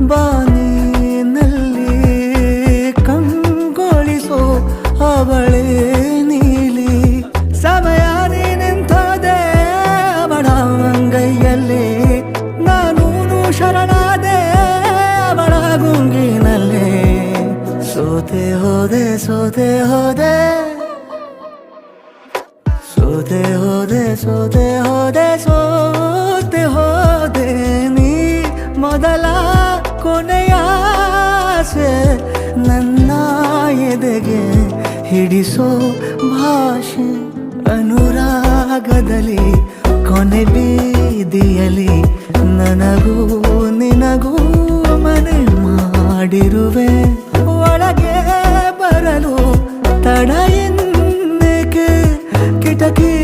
ಬಾನಿನಲ್ಲಿ ಕಂಗೊಳಿಸೋ ಅವಳೇ ನೀಲಿ. ಸಮಯ ನಿಂತೋದೆ ಅವಳ ಅಂಗೈಯಲ್ಲಿ. ನಾನು ಶರಣಾದೆ, ಅವಳ ಗುಂಗಿನಲ್ಲಿ. ಸೋತೆ ಹೋದೆ ಸೋತೆ ಹೋದೆ. ಸೋತೆ ಹೋದೆ, ಸೋತೆ ಕೊನೆಯಾಸೆ ನನ್ನ ಎದೆಗೆ ಹಿಡಿಸೋ ಭಾಷೆ. ಅನುರಾಗದಲ್ಲಿ, ಕೊನೆ ಬೀದಿಯಲ್ಲಿ ನನಗೂ ನಿನಗೂ ಮನೆ ಮಾಡಿರುವೆ. ಒಳಗೆ ಬರಲು ತಡ ಎಂದಕ್ಕೆ ಕಿಟಕಿ